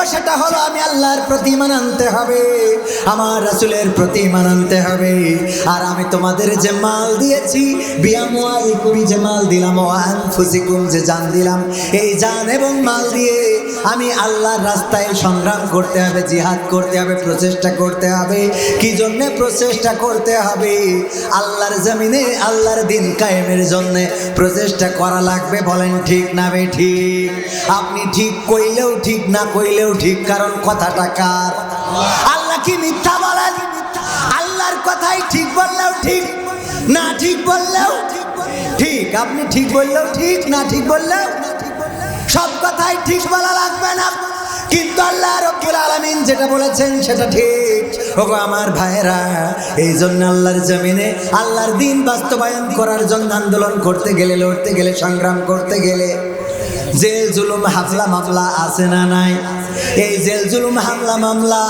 ভালোবাসাটা হলো আমি আল্লাহর প্রতি ইমান আনতে হবে, আমার রাসূলের প্রতি ইমান আনতে হবে। আর আমি তোমাদের যে মাল দিয়েছি বিয়ামওয়ালিকুম যে মাল দিলাম, ও যে জান দিলাম, এই জান এবং মাল দিয়ে আমি আল্লাহর রাস্তায় সংগ্রাম করতে হবে, জিহাদ করতে হবে, প্রচেষ্টা করতে হবে। কি জন্যে প্রচেষ্টা করতে হবে? আল্লাহর জমিনে, আল্লাহর দিন কায়েমের জন্য প্রচেষ্টা করা লাগবে, বলেন ঠিক না বে ঠিক? আপনি ঠিক কইলেও ঠিক, না কইলেও ঠিক, কারণ কথাটা কার? আল্লাহ কি মিথ্যা বলেন? আল্লাহর কথাই ঠিক বললেও ঠিক, না ঠিক বললেও ঠিক। আপনি ঠিক বললেও ঠিক, না ঠিক বললেও সব কথাই ঠিক বলা লাগবে না। কিন্তু আল্লাহ রব্বুল আলামিন যেটা বলেছেন সেটা ঠিক। ওগো আমার ভাইরা এই জন্য আল্লাহর জমিনে, আল্লাহর দিন বাস্তবায়ন করার জন্য আন্দোলন করতে গেলে, লড়তে গেলে, সংগ্রাম করতে গেলে জেল জুলুম, হামলা, মামলা আছে না নাই? এই জেল জুলুম, হামলা, মামলা,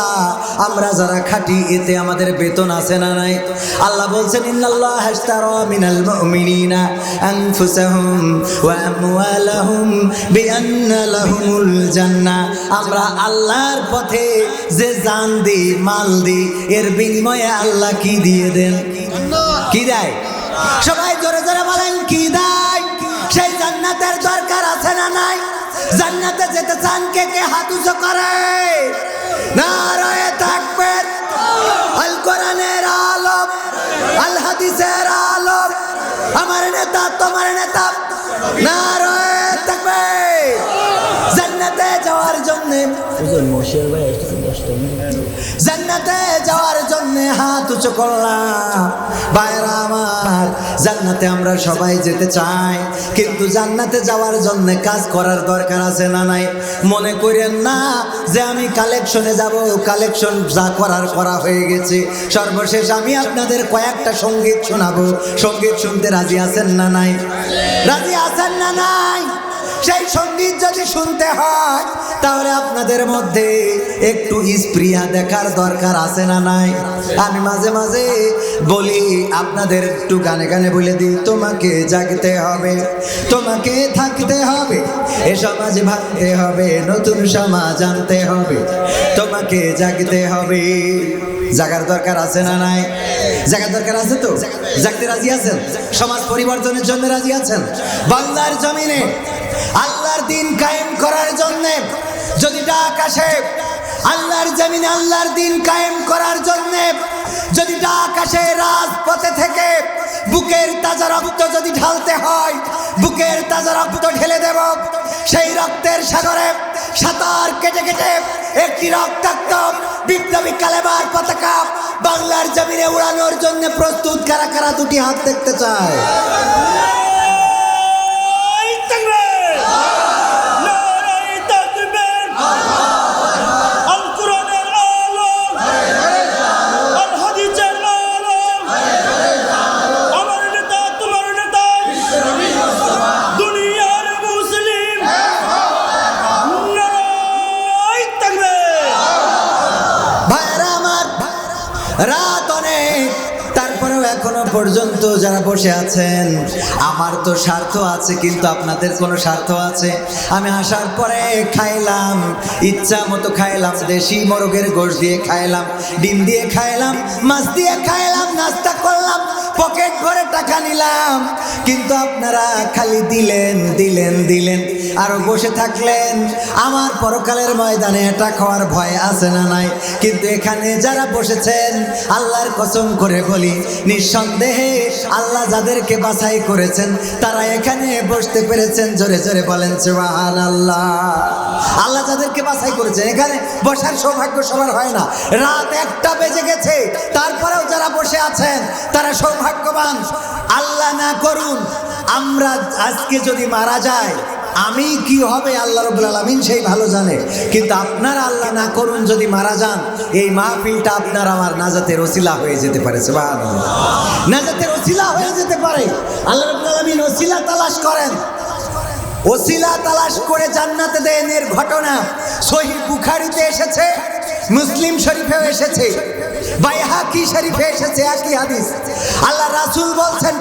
আমরা যারা খাটি, এতে আমাদের বেতন আছে না নাই? আল্লাহ বলছেন, ইন্নাল্লাহ হাশতারা মিনাল মুমিনিনা আনফুসাহুম ওয়া আমওয়ালাহুম বিআন্না লাহুমুল জান্নাহ আমরা আল্লাহর পথে যে জান দিই, মাল দিই, এর বিনিময়ে আল্লাহ কি দিয়ে দেন? কি দেয়? সবাই জোরে জোরে বলেন, কি দেয়? সেই জান্নাতের দরকার জান্নাতে যেতে চান কে কে হাত উঁচু করে? নারায়ে থাকবে আল কোরআনের আলম, আল হাদিসের আলম। আমার নেতা, তোমার নেতা। নারায়ে তাকবীর। জান্নাতে যাওয়ার জন্য। জান্নাতে যাওয়ার জন্য হাত উঁচু করলাম। বাইরা আমার জান্নাতে আমরা সবাই যেতে চাই। কিন্তু জান্নাতে যাওয়ার জন্য কাজ করার দরকার আছে না নাই? মনে করেন না যে আমি কালেকশনে যাব কালেকশন যা করার করা হয়ে গেছে। সর্বশেষ আমি আপনাদের কয়েকটা সংগীত শোনাবো। সংগীত শুনতে রাজি আছেন না নাই? রাজি আছেন না নাই? সেই সংগীত যদি শুনতে হয়, তাহলে আপনাদের মধ্যে একটু স্প্রিয়া দেখার দরকার আছে না নাই? আমি মাঝে মাঝে বলি, আপনাদের একটু গানে গানে বলে দিই, তোমাকে জাগতে হবে, তোমাকে থাকতে হবে, এ সমাজ ভাঙতে হবে, নতুন সমাজ আনতে হবে, তোমাকে জাগতে হবে। জাগার দরকার আছে না নাই? জাগার দরকার আছে তো? জাগতে রাজি আছেন? সমাজ পরিবর্তনের জন্য রাজি আছেন? বাংলার জমিনে আল্লাহর দিন কায়েম করার জন্য, যদি ডাক আসে, আল্লাহর জমিনে আল্লাহর দিন কায়েম করার জন্য, যদি ডাক আসে রাজপথে থেকে, বুকের তাজা রক্ত যদি ঢালতে হয়, বুকের তাজা রক্ত ঢেলে দেব, সেই রক্তের সাগরে সাঁতার কেটে কেটে একটি রক্তাক্ত বিপ্লবী কালেবার পতাকা বাংলার জমিনে উড়ানোর জন্য প্রস্তুত কারা কারা দুটি হাত দেখতে চায়? রাত অনেক। তারপরেও এখনও পর্যন্ত যারা বসে আছেন, আমার তো স্বার্থ আছে, কিন্তু আপনাদের কোনো স্বার্থ আছে। আমি আসার পরে খাইলাম, ইচ্ছা মতো খাইলাম, দেশি মোরগের গোশ দিয়ে খাইলাম, ডিম দিয়ে খাইলাম, মাছ দিয়ে খাইলাম, নাস্তা করলাম পকেট ভরে টাকা নিলাম, কিন্তু আপনারা খালি দিলেন দিলেন দিলেন। আরও বসে থাকলেন, আমার পরকালের ময়দানে এটা খাওয়ার ভয় আছে না নাই? কিন্তু এখানে যারা বসেছেন, আল্লাহর কসম করে বলি, নিঃসন্দেহে আল্লাহ যাদেরকে বাছাই করেছেন, তারা এখানে বসতে পেরেছেন, জোরে জোরে বলেন সুবহান আল্লাহ আল্লাহ যাদেরকে বাছাই করেছেন। এখানে বসার সৌভাগ্য সবার হয় না। রাত একটা বেজে গেছে, তারপরেও যারা বসে আছেন, তারা সৌভাগ্যবান। আল্লাহ না করুন, আমরা আজকে যদি মারা যায় আমি কি হবে আল্লাহ রবুল আলমিন সেই ভালো জানে। কিন্তু আপনারা আল্লাহ না করুন যদি মারা যান, এই মাহফিলটা আপনার আমার নাজাতের ওসিলা হয়ে যেতে পারে। নাজাতের ওসিলা হয়ে যেতে পারে। আল্লাহ রবুল আলমিন ওসিলা তালাশ করেন। ওসিলা তালাশ করে জান্নাতে দেয়নের ঘটনা সহি বুখারিতে এসেছে, মুসলিম শরীফেও এসেছে, বাইহাকি শরীফে এসেছে একই হাদিস। আল্লাহ রাসূল বলছেন